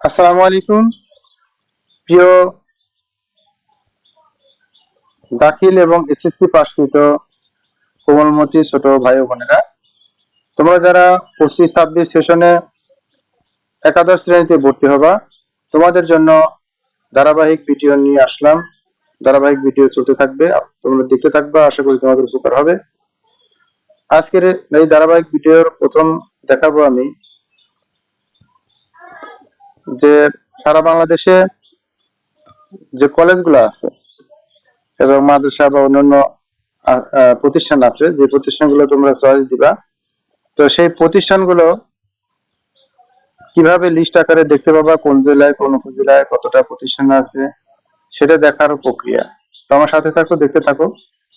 আসসালামু আলাইকুম। প্রিয় দাখিল এবং এসএসসি পাশকৃত কোমলমতি ছোট ভাই বোনেরা, তোমরা যারা পঁচিশ ছাব্বিশ সেশনে একাদশ শ্রেণীতে ভর্তি হবা, তোমাদের জন্য ধারাবাহিক ভিডিও নিয়ে আসলাম। ধারাবাহিক ভিডিও চলতে থাকবে, তোমরা দেখতে থাকবে, আশা করি তোমাদের উপকার হবে। আজকের এই ধারাবাহিক ভিডিওর প্রথম দেখাবো আমি যে সারা বাংলাদেশে যে কলেজগুলো আছে এবং মাদ্রাসা বা অন্যান্য প্রতিষ্ঠান আছে, যে প্রতিষ্ঠানগুলো তোমরা চয়েস দিবা, তো সেই প্রতিষ্ঠানগুলো কীভাবে লিস্ট আকারে দেখতে পাবা, কোন জেলায়, কোন উপজেলায় কতটা প্রতিষ্ঠান আছে, সেটা দেখার প্রক্রিয়া। তো আমার সাথে থাকো, দেখতে থাকো।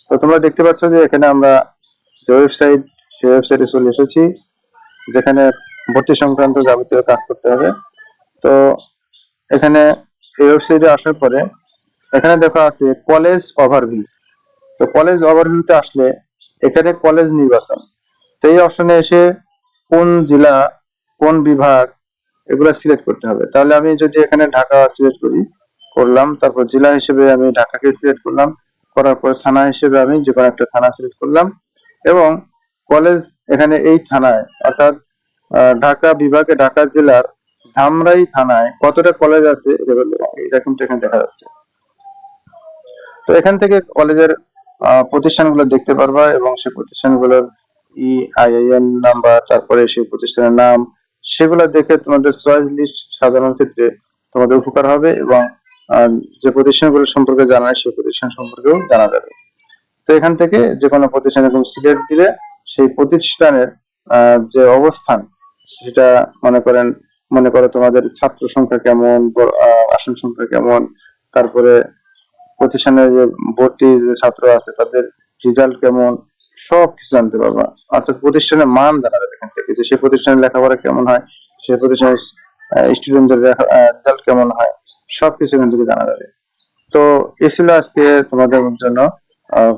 তো তোমরা দেখতে পাচ্ছ যে এখানে আমরা যে ওয়েবসাইট সেই ওয়েবসাইটে চলে এসেছি, যেখানে ভর্তি সংক্রান্ত যাবতীয় কাজ করতে হবে। তো এখানে এই ওয়েবসাইটে আসার পরে এখানে দেখা আছে কলেজ ওভারভিউ তো কলেজ ওভারভিউতে আসলে এখানে কলেজ নির্বাচন। তো এই অপশনে এসে কোন জেলা, কোন বিভাগ এগুলো সিলেক্ট করতে হবে। তাহলে আমি যদি এখানে ঢাকা সিলেক্ট করি, করলাম, তারপর জেলা হিসেবে আমি ঢাকাকে সিলেক্ট করলাম, করার পরে থানা হিসেবে আমি যে কোনো একটা থানা সিলেক্ট করলাম এবং কলেজ এখানে এই থানায় অর্থাৎ ঢাকা বিভাগে ঢাকা জেলার ধামরাই থানায় কতটা কলেজ আছে এটা কিন্তু এখানে দেখা যাচ্ছে। তো এখান থেকে কলেজের প্রতিষ্ঠানগুলো দেখতে পারবা এবং সেই প্রতিষ্ঠানগুলোর ই আইআইএন নাম্বার তারপরে সেই প্রতিষ্ঠানের নাম, সেগুলো দেখে তোমাদের চয়েস লিস্ট সাজানোর ক্ষেত্রে তোমাদের উপকার হবে এবং যে প্রতিষ্ঠানগুলো সম্পর্কে জানা নেই সেই প্রতিষ্ঠান সম্পর্কেও জানা যাবে। তো এখান থেকে যে কোনো প্রতিষ্ঠান এরকম সিলেক্ট দিলে সেই প্রতিষ্ঠানের যে অবস্থান, সেটা মনে করেন মনে করো তোমাদের ছাত্র সংখ্যা কেমন আসন সংখ্যা কেমন, তারপরে প্রতিষ্ঠানের যে ভর্তি যে ছাত্র আছে তাদের রেজাল্ট কেমন সব কিছু জানতে পারবা। অর্থাৎ প্রতিষ্ঠানের মান জানা যাবে এখান থেকে, যে সেই প্রতিষ্ঠানের লেখাপড়া কেমন হয়, সেই প্রতিষ্ঠানের স্টুডেন্টদের রেজাল্ট কেমন হয় সব কিছু এখান থেকে জানা যাবে। তো এ ছিল আজকে তোমাদের জন্য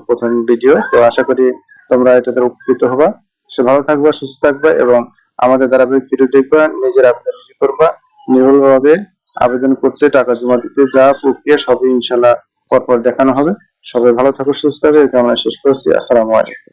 প্রথম ভিডিও তো আশা করি তোমরা এটাতে উপকৃত হবা। সে ভালো থাকবা, সুস্থ থাকবা এবং আমাদের ধারাবাহিক ভিডিও দেখবা, নিজের নিজে করবা। নির্ভুলভাবে আবেদন করতে, টাকা জমা দিতে যা প্রক্রিয়া, সবই ইনশাল্লাহ পরপর দেখানো হবে। সবাই ভালো থাকো, সুস্থ থাকো। এটা আমরা শেষ করছি। আসসালামু আলাইকুম।